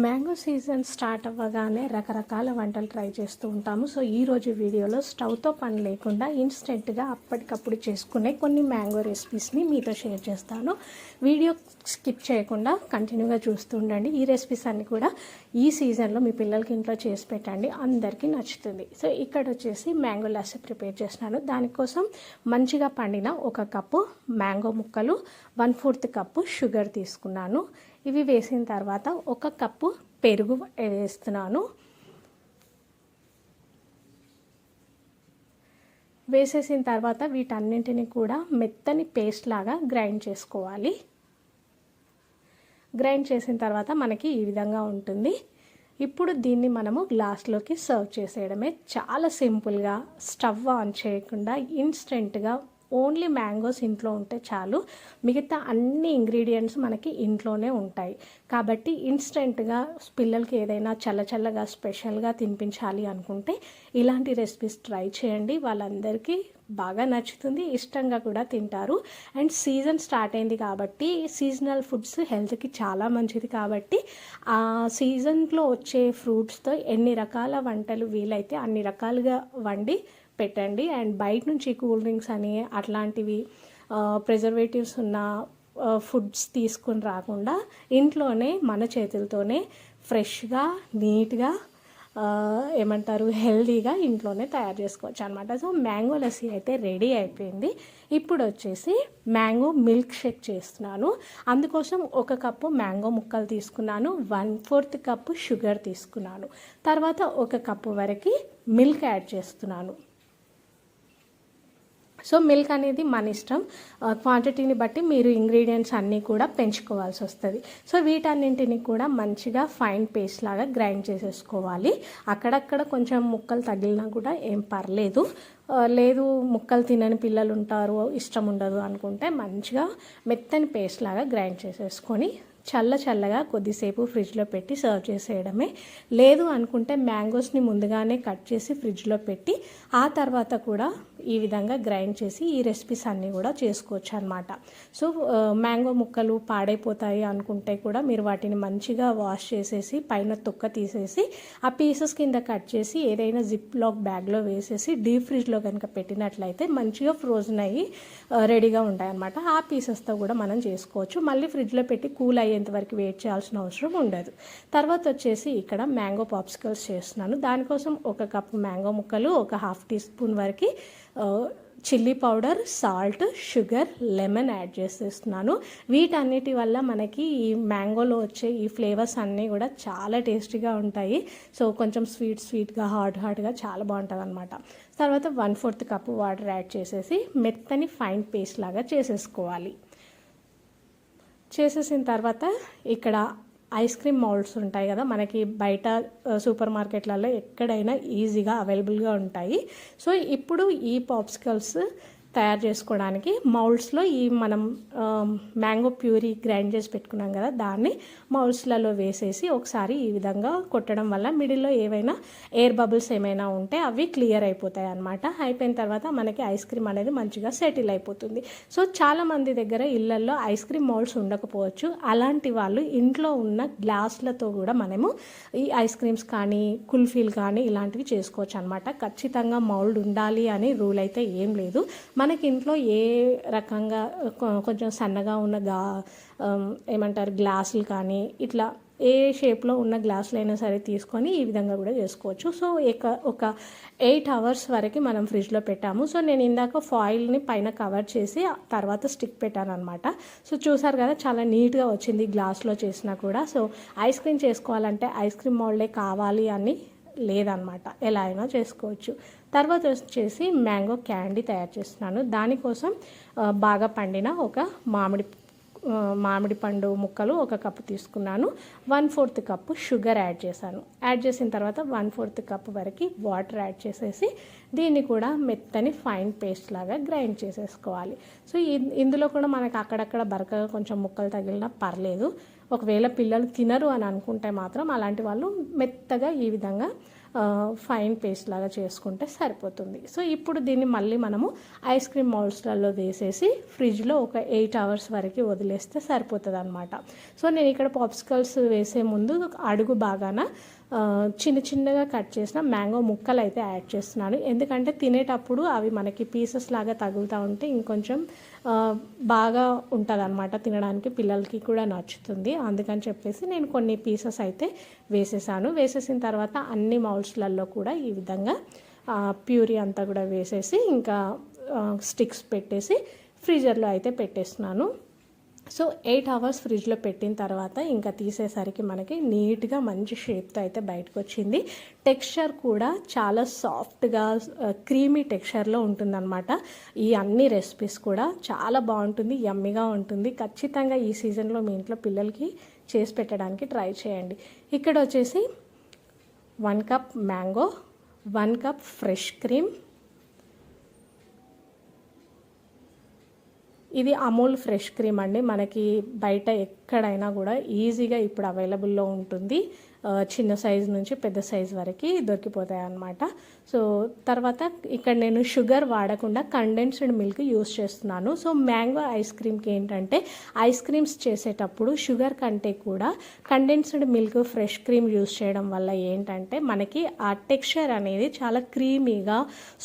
Mango season start అవ్వగానే రకరకాల వంటలు ట్రై చేస్తూ ఉంటాము. సో ఈరోజు వీడియోలో స్టవ్తో పని లేకుండా ఇన్స్టెంట్గా అప్పటికప్పుడు చేసుకునే కొన్ని మ్యాంగో రెసిపీస్ని మీతో షేర్ చేస్తాను. వీడియో స్కిప్ చేయకుండా కంటిన్యూగా చూస్తూ ఉండండి. ఈ రెసిపీస్ అన్నీ కూడా ఈ సీజన్లో మీ పిల్లలకి ఇంట్లో చేసి పెట్టండి. అందరికీ నచ్చుతుంది. సో ఇక్కడ వచ్చేసి మ్యాంగో లస్సీ ప్రిపేర్ చేస్తున్నాను. దానికోసం మంచిగా పండిన ఒక కప్పు మ్యాంగో ముక్కలు వన్ ఫోర్త్ కప్పు షుగర్ తీసుకున్నాను. ఇవి వేసిన తర్వాత ఒక కప్పు పెరుగు వేస్తున్నాను. వేసేసిన తర్వాత వీటన్నింటిని కూడా మెత్తని పేస్ట్ లాగా గ్రైండ్ చేసుకోవాలి. గ్రైండ్ చేసిన తర్వాత మనకి ఈ విధంగా ఉంటుంది. ఇప్పుడు దీన్ని మనము గ్లాస్లోకి సర్వ్ చేసేయడమే. చాలా సింపుల్గా స్టవ్ ఆన్ చేయకుండా ఇన్స్టెంట్గా ఓన్లీ మ్యాంగోస్ ఇంట్లో ఉంటే చాలు. మిగతా అన్ని ఇంగ్రీడియంట్స్ మనకి ఇంట్లోనే ఉంటాయి. కాబట్టి ఇన్స్టెంట్గా పిల్లలకి ఏదైనా చల్లచల్లగా స్పెషల్గా తినిపించాలి అనుకుంటే ఇలాంటి రెసిపీస్ ట్రై చేయండి. వాళ్ళందరికీ బాగా నచ్చుతుంది ఇష్టంగా కూడా తింటారు. అండ్ సీజన్ స్టార్ట్ అయింది కాబట్టి సీజనల్ ఫుడ్స్ హెల్త్కి చాలా మంచిది కాబట్టి ఆ సీజన్లో వచ్చే ఫ్రూట్స్తో ఎన్ని రకాల వంటలు వీలైతే అన్ని రకాలుగా వండి పెట్టండి. అండ్ బయట నుంచి కూల్ డ్రింక్స్ అని అట్లాంటివి ప్రిజర్వేటివ్స్ ఉన్న ఫుడ్స్ తీసుకుని రాకుండా ఇంట్లోనే మన చేతులతోనే ఫ్రెష్గా నీట్గా ఏమంటారు హెల్దీగా ఇంట్లోనే తయారు చేసుకోవచ్చు అనమాట సో మ్యాంగో లస్సీ అయితే రెడీ అయిపోయింది. ఇప్పుడు వచ్చేసి మ్యాంగో మిల్క్ షేక్ చేస్తున్నాను. అందుకోసం ఒక కప్పు మ్యాంగో ముక్కలు తీసుకున్నాను. వన్ ఫోర్త్ కప్పు షుగర్ తీసుకున్నాను. తర్వాత ఒక కప్పు వరకు మిల్క్ యాడ్ చేస్తున్నాను. సో మిల్క్ అనేది మన ఇష్టం. క్వాంటిటీని బట్టి మీరు ఇంగ్రీడియంట్స్ అన్నీ కూడా పెంచుకోవాల్సి వస్తుంది. సో వీటన్నింటిని కూడా మంచిగా ఫైన్ పేస్ట్ లాగా గ్రైండ్ చేసేసుకోవాలి. అక్కడక్కడ కొంచెం ముక్కలు తగిలినా కూడా ఏం పర్లేదు. లేదు ముక్కలు తినని పిల్లలు ఉంటారు ఇష్టం ఉండదు అనుకుంటే మంచిగా మెత్తని పేస్ట్ లాగా గ్రైండ్ చేసేసుకొని చల్ల చల్లగా కొద్దిసేపు ఫ్రిడ్జ్లో పెట్టి సర్వ్ చేసేయడమే. లేదు అనుకుంటే మ్యాంగోస్ని ముందుగానే కట్ చేసి ఫ్రిడ్జ్లో పెట్టి ఆ తర్వాత కూడా ఈ విధంగా గ్రైండ్ చేసి ఈ రెసిపీస్ అన్నీ కూడా చేసుకోవచ్చు అనమాట సో మ్యాంగో ముక్కలు పాడైపోతాయి అనుకుంటే కూడా మీరు వాటిని మంచిగా వాష్ చేసేసి పైన తొక్క తీసేసి ఆ పీసెస్ కింద కట్ చేసి ఏదైనా జిప్ లాక్ బ్యాగ్లో వేసేసి డీప్ ఫ్రిడ్జ్లో కనుక పెట్టినట్లయితే మంచిగా ఫ్రోజన్ అయ్యి రెడీగా ఉంటాయి అనమాట ఆ పీసెస్తో కూడా మనం చేసుకోవచ్చు. మళ్ళీ ఫ్రిడ్జ్లో పెట్టి కూల్ అయ్యేంత వరకు వెయిట్ చేయాల్సిన అవసరం ఉండదు. తర్వాత వచ్చేసి ఇక్కడ మ్యాంగో పాప్సికల్స్ చేస్తున్నాను. దానికోసం ఒక కప్పు మ్యాంగో ముక్కలు ఒక హాఫ్ టీ స్పూన్ వరకు chilli powder salt sugar lemon add చేసేస్తున్నాను. వీటన్నిటి వల్ల మనకి ఈ మ్యాంగోలో వచ్చే ఈ ఫ్లేవర్స్ అన్నీ కూడా చాలా టేస్టీగా ఉంటాయి. సో కొంచెం స్వీట్ స్వీట్గా హాట్ హాట్గా చాలా బాగుంటుంది అనమాట తర్వాత one fourth cup water add చేసేసి మెత్తని ఫైన్ పేస్ట్ లాగా చేసేసుకోవాలి. చేసేసిన తర్వాత ఇక్కడ ఐస్ క్రీమ్ మౌల్డ్స్ ఉంటాయి కదా మనకి బయట సూపర్ మార్కెట్లలో ఎక్కడైనా ఈజీగా అవైలబుల్గా ఉంటాయి. సో ఇప్పుడు ఈ పాప్సికల్స్ తయారు చేసుకోవడానికి మౌల్డ్స్లో ఈ మనం మ్యాంగో ప్యూరీ గ్రైండ్ చేసి పెట్టుకున్నాం కదా దాన్ని మౌల్డ్స్లలో వేసేసి ఒకసారి ఈ విధంగా కొట్టడం వల్ల మిడిల్లో ఏవైనా ఎయిర్ బబుల్స్ ఏమైనా ఉంటే అవి క్లియర్ అయిపోతాయి అనమాట అయిపోయిన తర్వాత మనకి ఐస్ క్రీమ్ అనేది మంచిగా సెటిల్ అయిపోతుంది. సో చాలామంది దగ్గర ఇళ్ళలో ఐస్ క్రీమ్ మౌల్డ్స్ ఉండకపోవచ్చు. అలాంటి వాళ్ళు ఇంట్లో ఉన్న గ్లాసులతో కూడా మనము ఈ ఐస్ క్రీమ్స్ కానీ కుల్ఫీలు కానీ ఇలాంటివి చేసుకోవచ్చు అనమాట ఖచ్చితంగా మౌల్డ్ ఉండాలి అని రూల్ అయితే ఏం లేదు. మనకి ఇంట్లో ఏ రకంగా కొంచెం సన్నగా ఉన్న గా ఏమంటారు గ్లాసులు కానీ ఇట్లా ఏ షేప్లో ఉన్న గ్లాసులు అయినా సరే తీసుకొని ఈ విధంగా కూడా చేసుకోవచ్చు. సో ఇక ఒక ఎయిట్ అవర్స్ వరకు మనం ఫ్రిడ్జ్లో పెట్టాము. సో నేను ఇందాక ఫాయిల్ని పైన కవర్ చేసి తర్వాత స్టిక్ పెట్టాను అనమాట సో చూసారు కదా చాలా నీట్గా వచ్చింది గ్లాస్లో చేసినా కూడా. సో ఐస్ క్రీమ్ చేసుకోవాలంటే ఐస్ క్రీమ్ మోల్డే కావాలి అని లేదనమాట. ఎలా అయినా చేసుకోవచ్చు. తర్వాత వచ్చేసి మ్యాంగో క్యాండీ తయారు చేస్తున్నాను. దానికోసం బాగా పండిన ఒక మామిడి మామిడి పండు ముక్కలు ఒక కప్పు తీసుకున్నాను. One fourth cup sugar add చేశాను. యాడ్ చేసిన తర్వాత వన్ ఫోర్త్ కప్పు వరకు వాటర్ యాడ్ చేసేసి దీన్ని కూడా మెత్తని ఫైన్ పేస్ట్ లాగా గ్రైండ్ చేసేసుకోవాలి. సో ఇందులో కూడా మనకు అక్కడక్కడ బరకగా కొంచెం ముక్కలు తగిలినా పర్లేదు. ఒకవేళ పిల్లలు తినరు అని అనుకుంటే మాత్రం అలాంటి వాళ్ళు మెత్తగా ఈ విధంగా ఫైన్ పేస్ట్ లాగా చేసుకుంటే సరిపోతుంది. సో ఇప్పుడు దీన్ని మళ్ళీ మనము ఐస్ క్రీమ్ మౌల్స్లలో వేసేసి ఫ్రిడ్జ్లో ఒక ఎయిట్ అవర్స్ వరకు వదిలేస్తే సరిపోతుంది అనమాట సో నేను ఇక్కడ పాప్సికల్స్ వేసే ముందు అడుగు బాగాన చిన్న చిన్నగా కట్ చేసిన మ్యాంగో ముక్కలు అయితే యాడ్ చేస్తున్నాను. ఎందుకంటే తినేటప్పుడు అవి మనకి పీసెస్ లాగా తగులుతూ ఉంటే ఇంకొంచెం బాగా ఉంటుంది అనమాట తినడానికి పిల్లలకి కూడా నచ్చుతుంది. అందుకని చెప్పేసి నేను కొన్ని పీసెస్ అయితే వేసేసాను. వేసేసిన తర్వాత అన్ని మౌల్స్లలో కూడా ఈ విధంగా ప్యూరీ అంతా కూడా వేసేసి ఇంకా స్టిక్స్ పెట్టేసి ఫ్రీజర్లో అయితే పెట్టేస్తున్నాను. సో ఎయిట్ అవర్స్ ఫ్రిడ్జ్లో పెట్టిన తర్వాత ఇంకా తీసేసరికి మనకి నీట్గా మంచి షేప్తో అయితే బయటకు వచ్చింది టెక్స్చర్ కూడా చాలా సాఫ్ట్గా క్రీమీ టెక్స్చర్లో ఉంటుందన్నమాట. ఈ అన్ని రెసిపీస్ కూడా చాలా బాగుంటుంది యమ్మీగా ఉంటుంది. ఖచ్చితంగా ఈ సీజన్లో మీ ఇంట్లో పిల్లలకి చేసి పెట్టడానికి ట్రై చేయండి. ఇక్కడ వచ్చేసి one cup mango one cup fresh cream ఇది అమూల్ ఫ్రెష్ క్రీమ్ అండి. మనకి బయట ఎక్కడైనా కూడా ఈజీగా ఇప్పుడు అవైలబుల్లో ఉంటుంది. చిన్న సైజు నుంచి పెద్ద సైజ్ వరకు దొరికిపోతాయి అన్నమాట సో తర్వాత ఇక్కడ నేను షుగర్ వాడకుండా కండెన్స్డ్ మిల్క్ యూస్ చేస్తున్నాను. సో మ్యాంగో ఐస్ క్రీమ్కి ఏంటంటే ఐస్ క్రీమ్స్ చేసేటప్పుడు షుగర్ కంటే కూడా condensed milk fresh cream use చేయడం వల్ల ఏంటంటే మనకి ఆ టెక్స్చర్ అనేది చాలా క్రీమీగా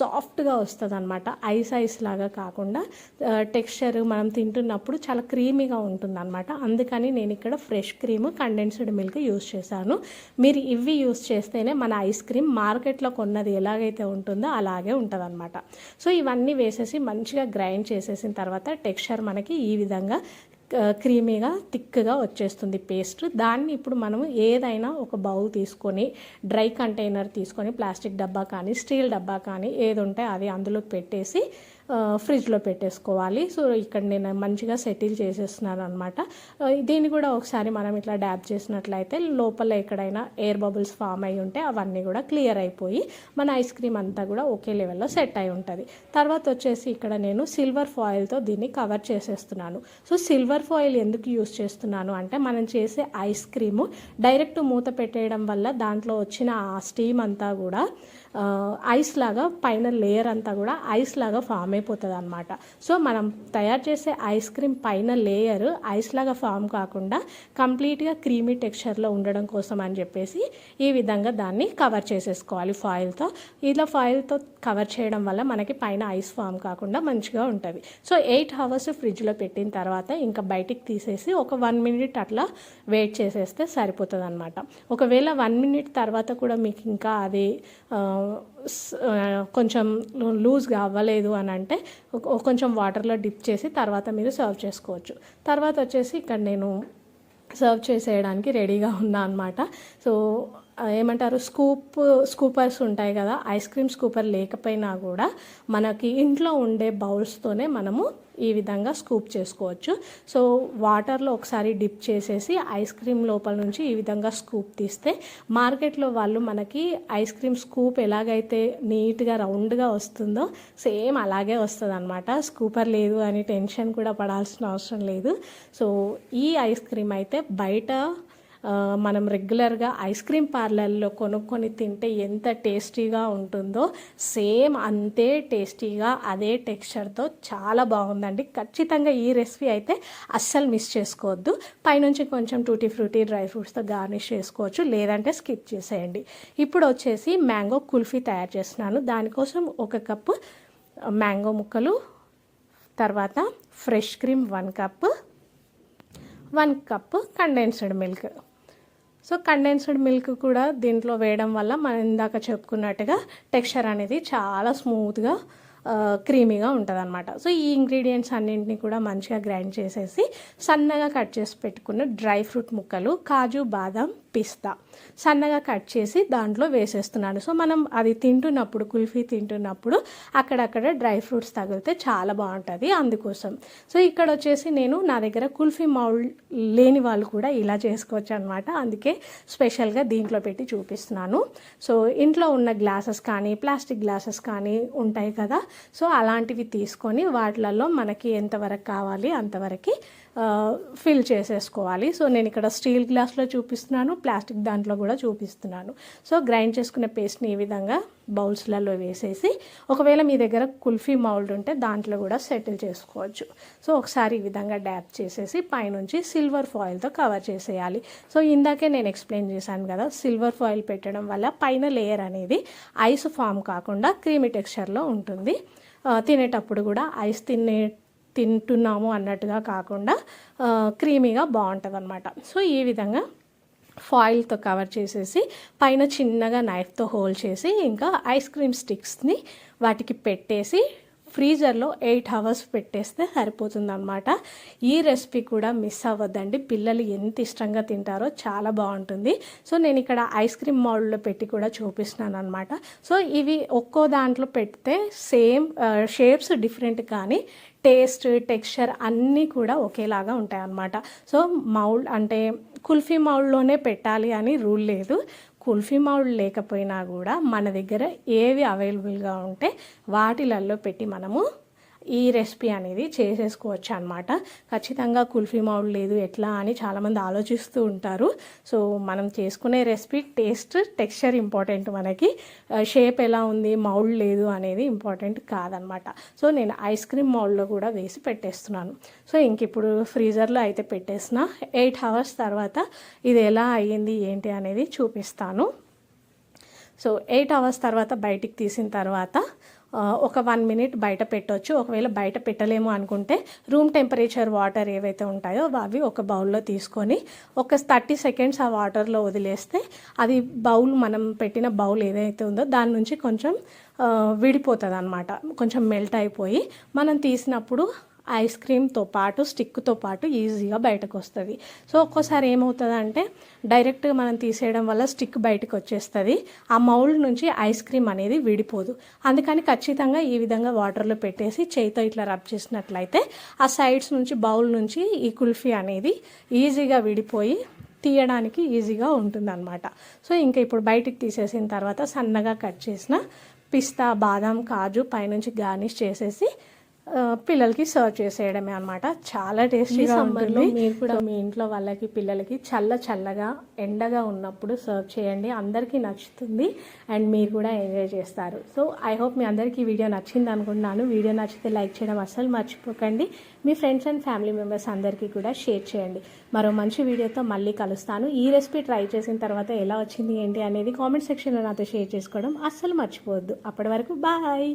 సాఫ్ట్గా వస్తుంది అనమాట ఐస్ ఐస్ లాగా కాకుండా టెక్స్చర్ మనం తింటున్నప్పుడు చాలా క్రీమీగా ఉంటుంది అనమాట అందుకని నేను ఇక్కడ fresh cream condensed milk use చేశాను. మీరు ఇవి యూస్ చేస్తేనే మన ఐస్ క్రీమ్ మార్కెట్లో కొన్నది ఎలాగైతే ఉంటుందో అలాగే ఉంటుందన్నమాట. సో ఇవన్నీ వేసేసి మంచిగా గ్రైండ్ చేసేసిన తర్వాత టెక్స్చర్ మనకి ఈ విధంగా క్రీమీగా థిక్గా వచ్చేస్తుంది పేస్ట్. దాన్ని ఇప్పుడు మనము ఏదైనా ఒక బౌల్ తీసుకొని డ్రై కంటైనర్ తీసుకొని ప్లాస్టిక్ డబ్బా కానీ స్టీల్ డబ్బా కానీ ఏది ఉంటే అది అందులో పెట్టేసి ఫ్రిడ్జ్లో పెట్టేసుకోవాలి. సో ఇక్కడ నేను మంచిగా సెటిల్ చేసేస్తున్నాను అనమాట దీన్ని కూడా ఒకసారి మనం ఇట్లా డ్యాబ్ చేసినట్లయితే లోపల ఎక్కడైనా ఎయిర్ బబుల్స్ ఫామ్ అయి ఉంటే అవన్నీ కూడా క్లియర్ అయిపోయి మన ఐస్ క్రీమ్ అంతా కూడా ఒకే లెవెల్లో సెట్ అయి ఉంటుంది. తర్వాత వచ్చేసి ఇక్కడ నేను సిల్వర్ ఫాయిల్తో దీన్ని కవర్ చేసేస్తున్నాను. సో సిల్వర్ ఫాయిల్ ఎందుకు యూస్ చేస్తున్నాను అంటే మనం చేసే ఐస్ క్రీము డైరెక్ట్ మూత పెట్టేయడం వల్ల దాంట్లో వచ్చిన ఆ స్టీమ్ అంతా కూడా ఐస్ లాగా పైన లేయర్ అంతా కూడా ఐస్ లాగా ఫామ్ అయిపోతుంది అనమాట సో మనం తయారు చేసే ఐస్ క్రీమ్ పైన లేయర్ ఐస్ లాగా ఫామ్ కాకుండా కంప్లీట్గా క్రీమీ టెక్స్చర్లో ఉండడం కోసం అని చెప్పేసి ఈ విధంగా దాన్ని కవర్ చేసేసుకోవాలి ఫాయిల్తో. ఇలా ఫాయిల్తో కవర్ చేయడం వల్ల మనకి పైన ఐస్ ఫామ్ కాకుండా మంచిగా ఉంటుంది. సో ఎయిట్ అవర్స్ ఫ్రిడ్జ్లో పెట్టిన తర్వాత ఇంకా బయటికి తీసేసి ఒక వన్ మినిట్ అట్లా వెయిట్ చేసేస్తే సరిపోతుంది అనమాట ఒకవేళ వన్ మినిట్ తర్వాత కూడా మీకు ఇంకా అది కొంచెం లూజ్గా అవ్వలేదు అని అంటే కొంచెం వాటర్లో డిప్ చేసి తర్వాత మీరు సర్వ్ చేసుకోవచ్చు. తర్వాత వచ్చేసి ఇక్కడ నేను సర్వ్ చేసేయడానికి రెడీగా ఉన్నా అనమాట సో ఏమంటారు? స్కూప్ స్కూపర్స్ ఉంటాయి కదా ఐస్ క్రీమ్ స్కూపర్ లేకపోయినా కూడా మనకి ఇంట్లో ఉండే బౌల్స్తోనే మనము ఈ విధంగా స్కూప్ చేసుకోవచ్చు. సో వాటర్లో ఒకసారి డిప్ చేసేసి ఐస్ క్రీమ్ లోపల నుంచి ఈ విధంగా స్కూప్ తీస్తే మార్కెట్లో వాళ్ళు మనకి ఐస్ క్రీమ్ స్కూప్ ఎలాగైతే నీట్గా రౌండ్గా వస్తుందో సేమ్ అలాగే వస్తుంది అనమాట స్కూపర్ లేదు అని టెన్షన్ కూడా పడాల్సిన అవసరం లేదు. సో ఈ ఐస్ క్రీమ్ అయితే బయట మనం రెగ్యులర్గా ఐస్ క్రీమ్ పార్లర్లో కొనుక్కొని తింటే ఎంత టేస్టీగా ఉంటుందో సేమ్ అంతే టేస్టీగా అదే టెక్స్చర్తో చాలా బాగుందండి. ఖచ్చితంగా ఈ రెసిపీ అయితే అస్సలు మిస్ చేసుకోవద్దు. పైనుంచి కొంచెం టూటీ ఫ్రూటీ డ్రై ఫ్రూట్స్తో గార్నిష్ చేసుకోవచ్చు లేదంటే స్కిప్ చేసేయండి. ఇప్పుడు వచ్చేసి మ్యాంగో కుల్ఫీ తయారు చేస్తున్నాను. దానికోసం ఒక కప్పు మ్యాంగో ముక్కలు తర్వాత fresh cream one cup one cup condensed milk. So condensed milk కూడా దీంట్లో వేయడం వల్ల మనం ఇందాక చెప్పుకున్నట్టుగా టెక్స్చర్ అనేది చాలా స్మూత్గా క్రీమీగా ఉంటుంది అనమాట సో ఈ ఇంగ్రీడియంట్స్ అన్నింటినీ కూడా మంచిగా గ్రైండ్ చేసేసి సన్నగా కట్ చేసి పెట్టుకున్న డ్రై ఫ్రూట్ ముక్కలు కాజు బాదం పిస్తా సన్నగా కట్ చేసి దాంట్లో వేసేస్తున్నాను సో మనం అది తింటున్నప్పుడు కుల్ఫీ తింటున్నప్పుడు అక్కడక్కడ డ్రై ఫ్రూట్స్ తగిలితే చాలా బాగుంటుంది అందుకోసం. సో ఇక్కడ వచ్చేసి నేను నా దగ్గర కుల్ఫీ మౌల్డ్ లేని వాళ్ళు కూడా ఇలా చేసుకోవచ్చు అనమాట అందుకే స్పెషల్గా దీంట్లో పెట్టి చూపిస్తున్నాను. సో ఇంట్లో ఉన్న గ్లాసెస్ కానీ ప్లాస్టిక్ గ్లాసెస్ కానీ ఉంటాయి కదా సో అలాంటివి తీసుకొని వాటిలలో మనకి ఎంతవరకు కావాలి అంతవరకు ఫిల్ చేసేసుకోవాలి. సో నేను ఇక్కడ స్టీల్ గ్లాస్లో చూపిస్తున్నాను ప్లాస్టిక్ దాంట్లో కూడా చూపిస్తున్నాను. సో గ్రైండ్ చేసుకునే పేస్ట్ని ఈ విధంగా బౌల్స్లలో వేసేసి ఒకవేళ మీ దగ్గర కుల్ఫీ మౌల్డ్ ఉంటే దాంట్లో కూడా సెటిల్ చేసుకోవచ్చు. సో ఒకసారి ఈ విధంగా డ్యాప్ చేసేసి పైనుంచి సిల్వర్ ఫాయిల్తో కవర్ చేసేయాలి. సో ఇందాకే నేను ఎక్స్ప్లెయిన్ చేశాను కదా సిల్వర్ ఫాయిల్ పెట్టడం వల్ల పైన లేయర్ అనేది ఐస్ ఫామ్ కాకుండా క్రీమీ టెక్స్చర్లో ఉంటుంది. తినేటప్పుడు కూడా ఐస్ తినే తింటున్నాము అన్నట్టుగా కాకుండా క్రీమీగా బాగుంటుంది అనమాట సో ఈ విధంగా ఫాయిల్తో కవర్ చేసేసి పైన చిన్నగా నైఫ్తో హోల్ చేసి ఇంకా ఐస్ క్రీమ్ స్టిక్స్ని వాటికి పెట్టేసి ఫ్రీజర్లో ఎయిట్ అవర్స్ పెట్టేస్తే సరిపోతుందన్నమాట. ఈ రెసిపీ కూడా మిస్ అవ్వద్దండి. పిల్లలు ఎంత ఇష్టంగా తింటారో చాలా బాగుంటుంది. సో నేను ఇక్కడ ఐస్ క్రీమ్ మౌల్డ్లో పెట్టి కూడా చూపిస్తున్నాను అనమాట సో ఇవి ఒక్కో దాంట్లో పెడితే సేమ్ షేప్స్ డిఫరెంట్ కానీ టేస్ట్ టెక్స్చర్ అన్నీ కూడా ఒకేలాగా ఉంటాయి అన్నమాట సో మౌల్డ్ అంటే కుల్ఫీ మౌల్డ్లోనే పెట్టాలి అని రూల్ లేదు. కుల్ఫీ మౌల్డ్ లేకపోయినా కూడా మన దగ్గర ఏవి అవైలబుల్గా ఉంటే వాటిలల్లో పెట్టి మనము ఈ రెసిపీ అనేది చేసేసుకోవచ్చు అనమాట ఖచ్చితంగా కుల్ఫీ మౌల్డ్ లేదు ఎట్లా అని చాలామంది ఆలోచిస్తూ ఉంటారు. సో మనం చేసుకునే రెసిపీ టేస్ట్ టెక్స్చర్ ఇంపార్టెంట్ మనకి. షేప్ ఎలా ఉంది మౌల్డ్ లేదు అనేది ఇంపార్టెంట్ కాదనమాట సో నేను ఐస్ క్రీమ్ మౌల్డ్లో కూడా వేసి పెట్టేస్తున్నాను. సో ఇంక ఇప్పుడు ఫ్రీజర్లో అయితే పెట్టేసిన. ఎయిట్ అవర్స్ తర్వాత ఇది ఎలా అయ్యింది ఏంటి అనేది చూపిస్తాను. సో ఎయిట్ అవర్స్ తర్వాత బయటికి తీసిన తర్వాత ఒక వన్ మినిట్ బయట పెట్టవచ్చు ఒకవేళ బయట పెట్టలేము అనుకుంటే రూమ్ టెంపరేచర్ వాటర్ ఏవైతే ఉంటాయో అవి ఒక బౌల్లో తీసుకొని ఒక థర్టీ సెకండ్స్ ఆ వాటర్లో వదిలేస్తే అది బౌల్ మనం పెట్టిన బౌల్ ఏదైతే ఉందో దాని నుంచి కొంచెం విడిపోతుంది అనమాట కొంచెం మెల్ట్ అయిపోయి మనం తీసినప్పుడు ఐస్ క్రీమ్తో పాటు స్టిక్తో పాటు ఈజీగా బయటకు వస్తుంది సో ఒక్కోసారి ఏమవుతుంది అంటే డైరెక్ట్గా మనం తీసేయడం వల్ల స్టిక్ బయటకు వచ్చేస్తుంది ఆ మౌల్డ్ నుంచి ఐస్ క్రీమ్ అనేది విడిపోదు. అందుకని ఖచ్చితంగా ఈ విధంగా వాటర్లో పెట్టేసి చేయితో ఇట్లా రబ్ చేసినట్లయితే ఆ సైడ్స్ నుంచి బౌల్ నుంచి ఈ కుల్ఫీ అనేది ఈజీగా విడిపోయి తీయడానికి ఈజీగా ఉంటుందన్నమాట. సో ఇంకా ఇప్పుడు బయటికి తీసేసిన తర్వాత సన్నగా కట్ చేసిన పిస్తా బాదం కాజు పైనుంచి గార్నిష్ చేసేసి పిల్లలకి సర్వ్ చేసేయడమే అనమాట చాలా టేస్టీగా ఉంటుంది. మీరు కూడా మీ ఇంట్లో వాళ్ళకి పిల్లలకి చల్ల చల్లగా ఎండగా ఉన్నప్పుడు సర్వ్ చేయండి. అందరికీ నచ్చుతుంది అండ్ మీరు కూడా ఎంజాయ్ చేస్తారు. సో ఐ హోప్ మీ అందరికీ వీడియో నచ్చింది అనుకుంటున్నాను. వీడియో నచ్చితే లైక్ చేయడం అస్సలు మర్చిపోకండి. మీ ఫ్రెండ్స్ అండ్ ఫ్యామిలీ మెంబర్స్ అందరికీ కూడా షేర్ చేయండి. మరో మంచి వీడియోతో మళ్ళీ కలుస్తాను. ఈ రెసిపీ ట్రై చేసిన తర్వాత ఎలా వచ్చింది ఏంటి అనేది కామెంట్ సెక్షన్లో నాతో షేర్ చేసుకోవడం అస్సలు మర్చిపోవద్దు. అప్పటి వరకు బాయ్!